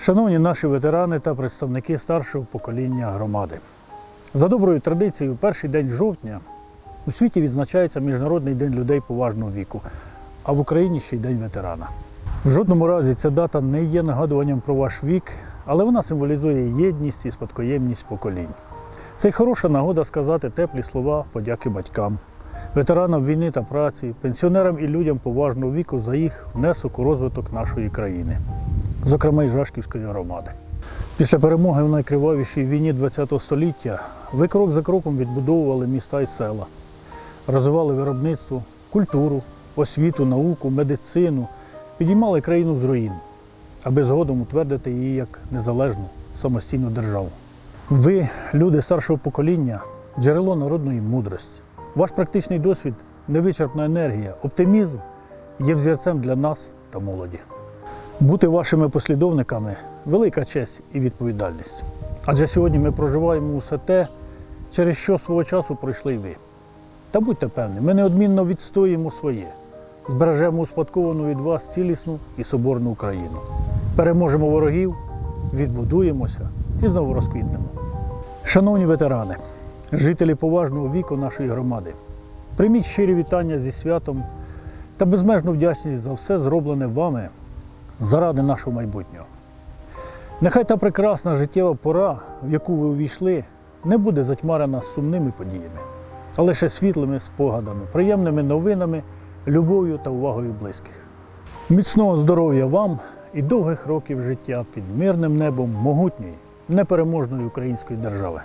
Шановні наші ветерани та представники старшого покоління громади. За доброю традицією, перший день жовтня у світі відзначається Міжнародний день людей поважного віку, а в Україні ще й День ветерана. В жодному разі ця дата не є нагадуванням про ваш вік, але вона символізує єдність і спадкоємність поколінь. Це хороша нагода сказати теплі слова подяки батькам, ветеранам війни та праці, пенсіонерам і людям поважного віку за їх внесок у розвиток нашої країни, зокрема й Жашківської громади. Після перемоги в найкривавішій війні ХХ століття ви крок за кроком відбудовували міста і села, розвивали виробництво, культуру, освіту, науку, медицину, підіймали країну з руїн, аби згодом утвердити її як незалежну самостійну державу. Ви, люди старшого покоління, джерело народної мудрості. Ваш практичний досвід, невичерпна енергія, оптимізм є взірцем для нас та молоді. Бути вашими послідовниками велика честь і відповідальність. Адже сьогодні ми проживаємо усе те, через що свого часу пройшли й ви. Та будьте певні, ми неодмінно відстоїмо своє, збережемо успадковану від вас цілісну і соборну Україну. Переможемо ворогів, відбудуємося і знову розквітнемо. Шановні ветерани, жителі поважного віку нашої громади, прийміть щирі вітання зі святом та безмежну вдячність за все зроблене вами заради нашого майбутнього. Нехай та прекрасна життєва пора, в яку ви увійшли, не буде затьмарена сумними подіями, а лише світлими спогадами, приємними новинами, любов'ю та увагою близьких. Міцного здоров'я вам і довгих років життя під мирним небом могутньої, непереможної української держави.